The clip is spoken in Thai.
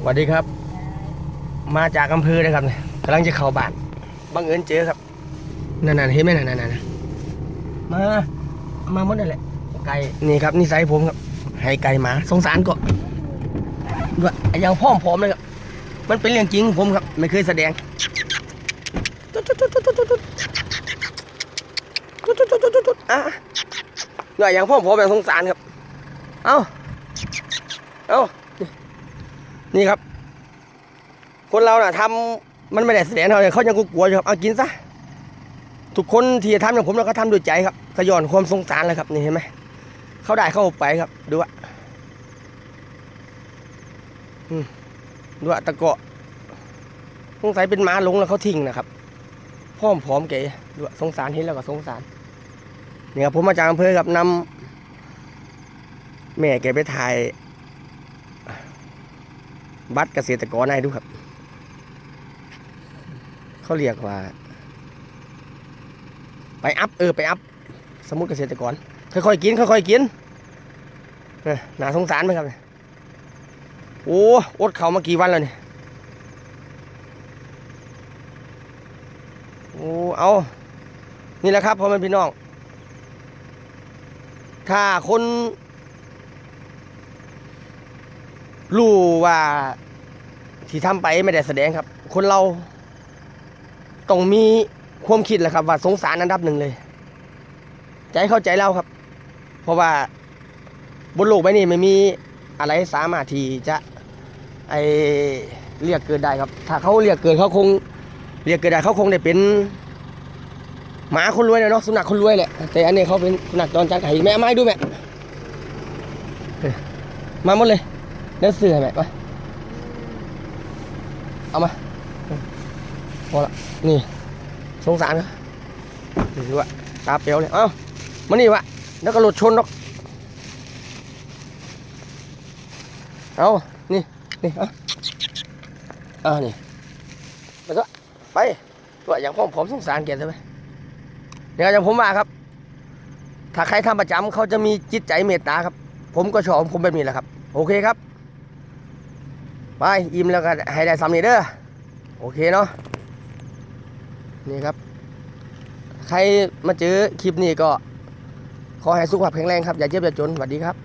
สวัสดีครับ มาจากอำเภอนะครับกำลังจะเข้าบ้านบังเอิญเจอครับนั่นๆเห็นไหมนั่นๆมา มาหมดนั่นแหละไก่นี่ครับนี่ไซผมครับ ให้ไก่มา สงสารก็ด้วยยังพ่อมผมเลยครับ มันเป็นเรื่องจริงผมครับ ไม่เคยแสดงอะด้วยยังพ่อมผอย่างสงสารครับ เอ้า เอ้า นี่ครับ คนเราน่ะทำมันไม่ได้แสดงเขาเขายังกลัวอยู่ครับเอากินซะทุกคนที่จะทำอย่างผมเราก็ทำด้วยใจครับกระย่อนความสงสารเลยครับนี่เห็นไหมเขาได้เข้าไปครับ ดูว่าดูว่าตะเกาะสงสัยเป็นม้าลงแล้วเขาทิ้งนะครับพ่อมผอมเก๋ดูว่าสงสารเห็นแล้วก็สงสารนี่ครับผมมาจากอำเภอครับนำแม่แกไปถ่าย บัตรเกษตรกรให้ดูครับ เขาเรียกว่า ไปอัพเออไปอัพสมุดเกษตรกร ค่อยๆกินค่อยๆกินเออน่าสงสารไหมครับเนี่ยโอ้อดเขามากี่วันแล้วเนี่ยโอ้เอานี่แหละครับพ่อแม่พี่น้อง ถ้าคน รู้ว่าที่ทำไปไม่ได้แสดงครับ คนเราต้องมีความคิดแหละครับ ว่าสงสารอันดับหนึ่งเลย ใจเข้าใจเราครับ เพราะว่าบนโลกใบนี้ไม่มีอะไรสามารถที่จะไอเรียกเกิดได้ครับ ถ้าเขาเรียกเกิดเขาคง เรียกเกิดได้เขาคงได้เป็นหมาคนรวยเลยเนาะสุนัขคนรวยแหละแต่อันนี้เขาเป็นสุนัขจรจัดไก่แม่เอามาให้ดูแม่มาหมดเลย เดี๋ยวซื้อให้แม่มาเอามาพอละนี่สงสารนะดูว่าตาเปียวเลยเอ้ามานี่วะแล้วก็หลุดชนนกเอานี่นี่เอาอ่านี่ไปก็ไปตัวอย่างผมผมสงสารแกใช่ไหมเนี่ยอย่างผมมาครับ ถ้าใครทำประจำเขาจะมีจิตใจเมตตาครับ ผมก็ชอบผมแบบนี้แหละครับ โอเคครับ ไปอิ่มแล้วก็ให้ได้สำเนีเด้อโอเคเนาะนี่ครับ ใครมาเจอคลิปนี้ก็ ขอให้สุขภาพแข็งแรงครับ อย่าเจ็บอย่าจนสวัสดีครับ